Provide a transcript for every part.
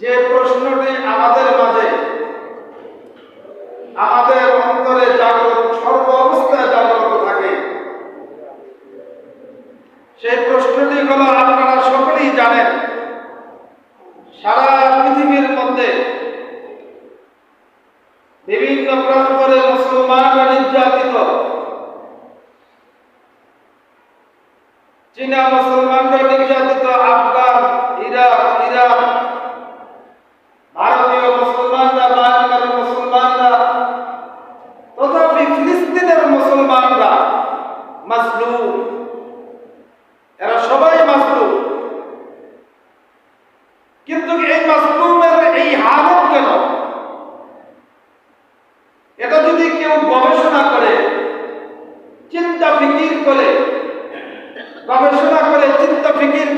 যে প্রশ্নটি আমাদের মাঝে, আমাদের অন্তরে জাগ্রত সর্ব অবস্থায় জাগ্রত থাকে। সেই প্রশ্নটি হল, আপনারা সকলেই জানেন, সারা পৃথিবীর মধ্যে বিভিন্ন প্রান্তরে মুসলমান নির্যাতিত, চীনা মুসলমানরা নির্যাতিত, আফগান, ইরাক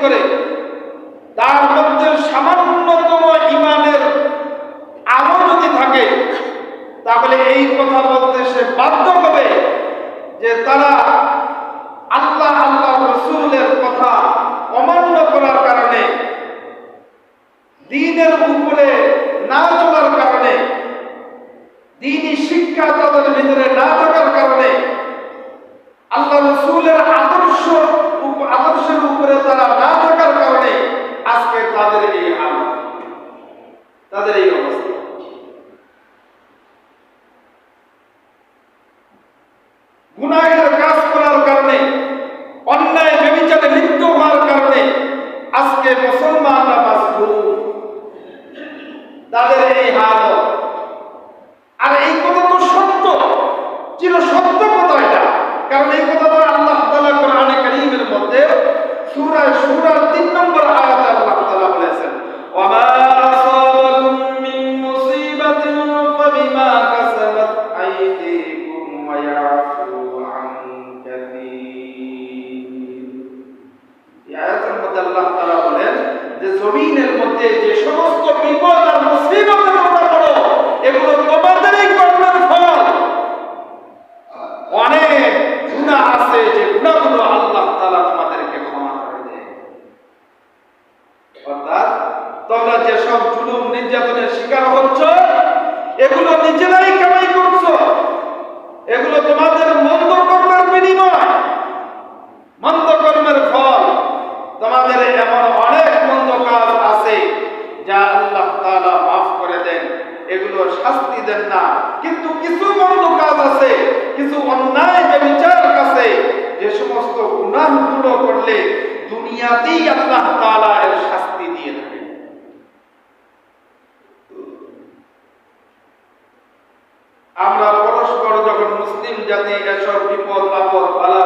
করে গুনাহের কাজ করার কারণে অন্যায় ব্যবচারে লিপ্ত হওয়ার কারণে আজকে মুসলমানরা যা আল্লাহ তাআলা maaf করে দেন, এগুলো শাস্তি দেন না। কিন্তু কিছু মন্দ কাজ আছে, কিছু অন্যায় বিচার আছে যে সমস্ত গুনাহগুলো করলে দুনিয়াতেই আল্লাহ তাআলা এর শাস্তি দিয়ে থাকেন আমরা পরস্পর যখন মুসলিম জাতি এসব বিপদ আপদ বালা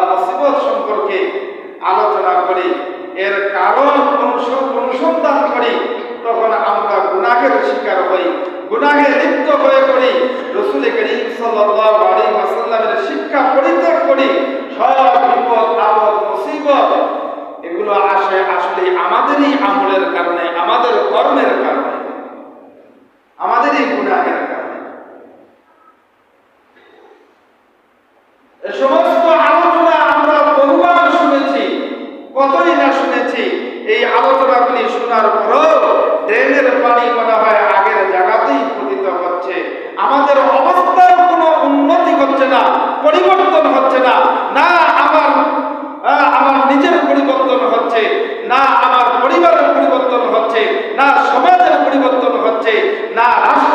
নিজের পরিবর্তন হচ্ছে না আমার পরিবারের পরিবর্তন হচ্ছে না সমাজের পরিবর্তন হচ্ছে না রাষ্ট্র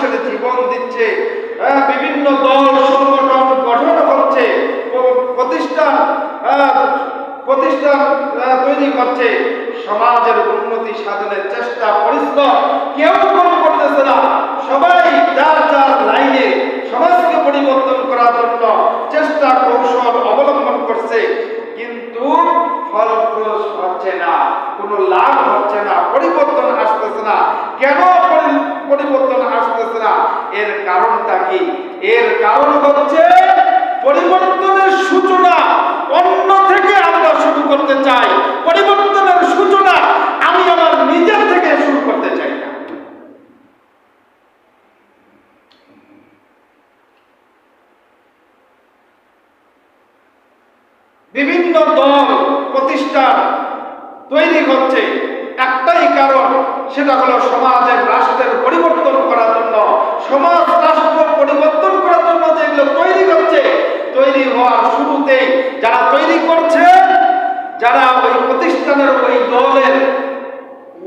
মানুষের জীবন দিচ্ছে বিভিন্ন দল, সংগঠন, গঠন করছে প্রতিষ্ঠান প্রতিষ্ঠান তৈরি করছে। সমাজের উন্নতি সাধনের চেষ্টা পরিশ্রম কেউ কম করতেছে না। সবাই যার যার লাইনে সমাজকে পরিবর্তন করার জন্য চেষ্টা কৌশল অবলম্বন করছে, কিন্তু ফল হচ্ছে না, কোনো লাভ হচ্ছে না, পরিবর্তন আসতেছে না। কেন পরিবর্তন আসতেছে না? এর কারণটা কি? এর কারণ হচ্ছে পরিবর্তনের সূচনা অন্য থেকে আমরা শুরু করতে চাই। পরিবর্তনের সূচনা আমি আমার নিজের থেকে শুরু করতে চাই বিভিন্ন দল, প্রতিষ্ঠান তৈরি হচ্ছে, একটাই কারণ, সেটা হলো সমাজের রাষ্ট্রের পরিবর্তন করার জন্য, সমাজ রাষ্ট্র পরিবর্তন করার জন্য যেগুলো তৈরি হচ্ছে, তৈরি হওয়ার শুরুতেই যারা তৈরি করছে, যারা ওই প্রতিষ্ঠানের, ওই দলের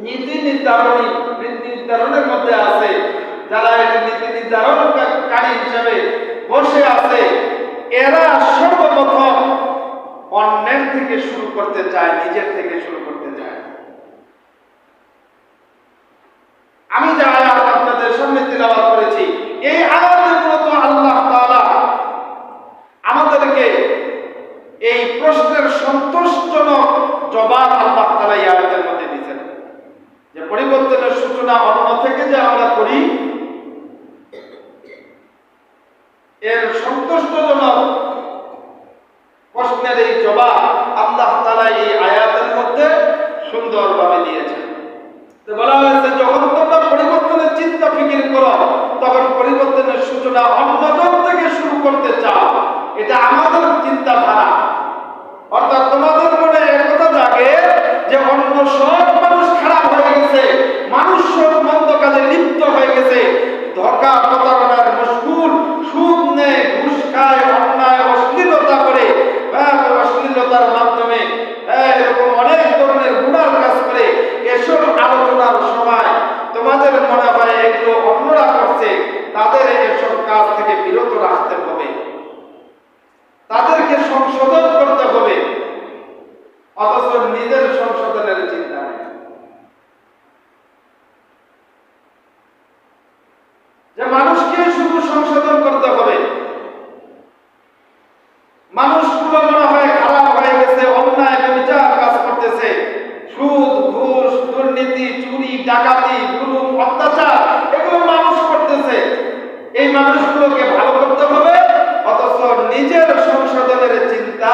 নীতি নির্ধারণী, নীতি নির্ধারণের মধ্যে আছে, যারা এটা নীতি নির্ধারণকারী হিসেবে বসে আছে, এরা সর্বপ্রথম অন্যের থেকে শুরু করতে চায়, নিজের থেকে শুরু করতে চায়। আমি যে আয়াত আপনাদের সামনে তিলাবাত করেছি, এই আয়াতে মূলত আল্লাহ তাআলা আমাদেরকে এই প্রশ্নের সন্তোষজনক জবাব আল্লাহ তাআলা এই আয়াতের মধ্যে দিয়েছেন। যে পরিবর্তনের সূচনা অন্য থেকে যে আমরা করি, এর সন্তুষ্টজনক প্রশ্নের এই জবাব আল্লাহ তাআলা এই আয়াতের মধ্যে সুন্দরভাবে দিয়েছেন। বলা হয়েছে, যখন তোমরা পরিবর্তনের চিন্তা ফিকির করো, তখন পরিবর্তনের সূচনা অন্যজন থেকে শুরু করতে চাও। এটা আমাদের চিন্তাধারা। অর্থাৎ তোমাদের মনে একথা জাগে যে অন্য সব মানুষ খারাপ হয়ে গেছে, মানুষ সব মন্দ কাজে লিপ্ত হয়ে গেছে। ধোকা প্রতারণার মুশকুল সুদ নেয় ঘুষ খায় অন্যায় অশ্লীলতা করে হ্যাঁ, অশ্লীলতার মাধ্যমে হ্যাঁ, এরকম অনেক ধরনের গুণার কাজ করে এসব আলোচনার সময় তোমাদের মনে হয় এগুলো অন্যরা করছে তাদের এসব কাজ থেকে বিরত রাখতে হবে তাদেরকে সংশোধন করতে হবে অথচ নিজের সংশোধনের চিন্তা নেই যে মানুষকে শুধু সংশোধন করতে হবে। মানুষগুলো মনে হয় খারাপ হয়ে গেছে, অন্যায় বিচার কাজ করতেছে। সুদ, ঘুষ, দুর্নীতি, চুরি, ডাকাতি জুলুম অত্যাচার, এগুলো মানুষ করতেছে। এই মানুষগুলোকে ভালো করতে হবে, অথচ নিজের সংশোধনের চিন্তা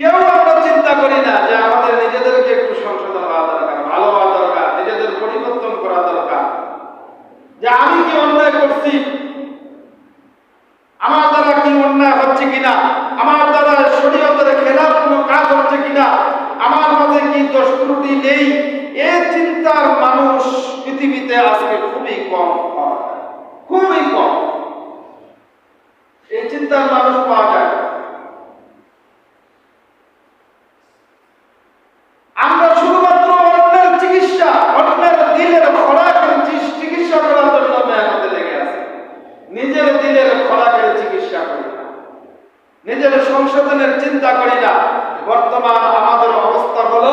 কেউ আমরা চিন্তা করি না যে আমাদের নিজেদেরকে একটু সংশোধন হওয়া দরকার ভালো হওয়া দরকার নিজেদের পরিবর্তন করা দরকার যে আমি কি অন্যায় করছি আমার দ্বারা কি অন্যায় হচ্ছে কিনা? আমার দ্বারা শরীয়তের খেলাফ কোনো কাজ হচ্ছে কিনা? আমার মধ্যে কি দোষ ত্রুটি নেই? এই চিন্তার মানুষ পৃথিবীতে আজকে খুবই কম খুবই কম। এই চিন্তার মানুষ পাওয়া যায় আমরা শুধুমাত্র অন্যের চিকিৎসা অন্যের দিলের খোরাকের চি- চিকিৎসা করার জন্য মেহনতে লেগে আছে নিজের দিলের খোরাকের চিকিৎসা করি না নিজের সংশোধনের চিন্তা করি না। বর্তমান আমাদের অবস্থা হলো,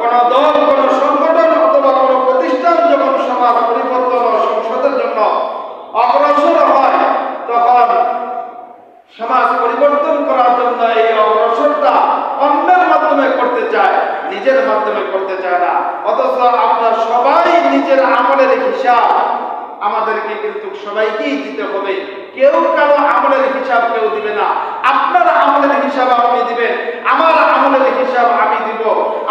কোন দল, কোন সংগঠন অথবা কোন প্রতিষ্ঠান যখন সমাজ পরিবর্তন ও সংসদের জন্য অগ্রসর হয়, তখন সমাজ পরিবর্তন করার জন্য এই অগ্রসরটা অন্যের মাধ্যমে করতে চায়, নিজের মাধ্যমে করতে চায় না। অথচ আমরা সবাই নিজের আমলের হিসাব আমাদেরকে কিন্তু সবাইকেই দিতে হবে। কেউ কারও আমলের হিসাব কেউ দিবে না। আপনার আমলের হিসাব আপনি দিবেন, আমার আমলের হিসাব আমি দিব।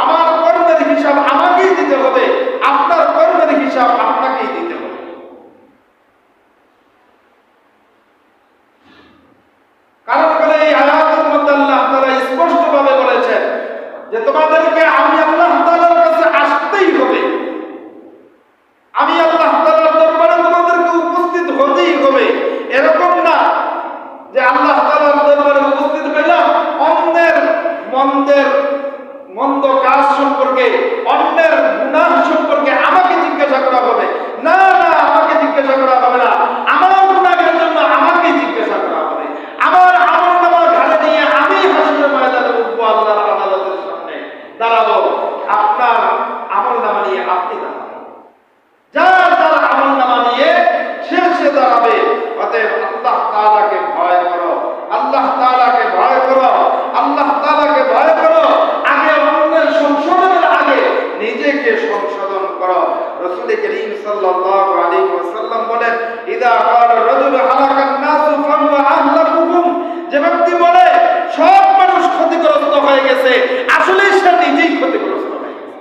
আমার কর্মের হিসাব আমাকেই দিতে হবে, আপনার কর্মের হিসাব আপনাকেই দিতে হবে। কারণ করে এই আয়াতের মধ্যে আল্লাহ তাআলা স্পষ্টভাবে বলেছেন যে তোমাদেরকে আমি আল্লাহ তাআলার কাছে আসতেই হবে আমি আল্লাহ তাআলার দরবারে তোমাদেরকে উপস্থিত হতেই হবে এরকম না যে আল্লাহ তাআলার দরবারে উপস্থিত হইলাম অন্যের মন্দের মন্দ কাজ সম্পর্কে অন্যের গুনাহ সম্পর্কে আমাকে জিজ্ঞাসা রাসূল করিম সাল্লাল্লাহু আলাইহি ওয়াসাল্লাম বলেন, ইদা ক্বালা রাজুল হালাকান নাসু ফাহুয়া আহলাকুহুম যে ব্যক্তি বলে, সব মানুষ ক্ষতিগ্রস্ত হয়ে গেছে আসলে সে নিজেই ক্ষতিগ্রস্ত হয়ে গেছে।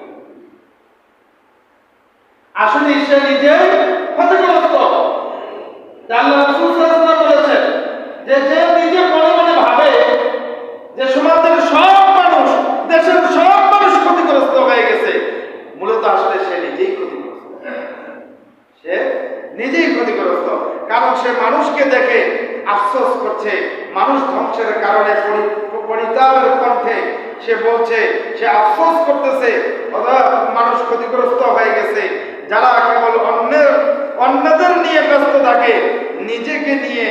আসলে সে নিজেই ক্ষতিগ্রস্ত আল্লাহ রাসূল সাল্লাল্লাহু আলাইহি ওয়াসাল্লাম বলেছেন যে যে নিজে মনে মনে ভাবে যে সমাজের সব মানুষ দেশের সব মানুষ ক্ষতিগ্রস্ত হয়ে গেছে মূলত আসলে সে নিজেই ক্ষতিগ্রস্ত সে নিজেই ক্ষতিগ্রস্ত কারণ সে মানুষকে দেখে আফসোস করছে মানুষ ধ্বংসের কারণে পরিতাপের কণ্ঠে সে বলছে, সে আফসোস করতেছে মানুষ ক্ষতিগ্রস্ত হয়ে গেছে। যারা কেবল অন্যের, অন্যদের নিয়ে ব্যস্ত থাকে, নিজেকে নিয়ে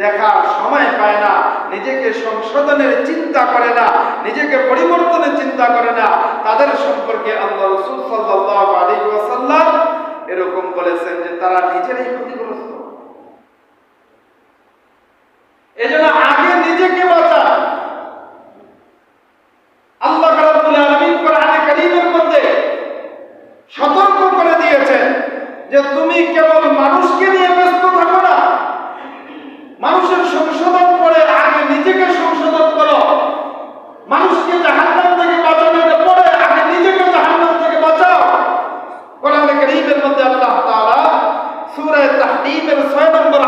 দেখার সময় পায় না, নিজেকে সংশোধনের চিন্তা করে না, নিজেকে পরিবর্তনের চিন্তা করে না, তাদের সম্পর্কে আল্লাহ রসুল আলাইহি ওয়াসাল্লাম এরকম বলেছেন যে তারা নিজেরাই ক্ষতিগ্রস্ত। এজন্য নিজেকে বাঁচা আল্লাহ রাব্বুল আলামিন থাকো মানুষের সংশোধন করে আগে নিজেকে সংশোধন করো। মানুষকে জাহান্নাম থেকে বাঁচানোর পরে নিজেকে জাহান্নাম থেকে বাঁচাও। কোরআনে কারীমের মধ্যে আল্লাহ তাআলা সূরা তাহরীমের 6 নম্বর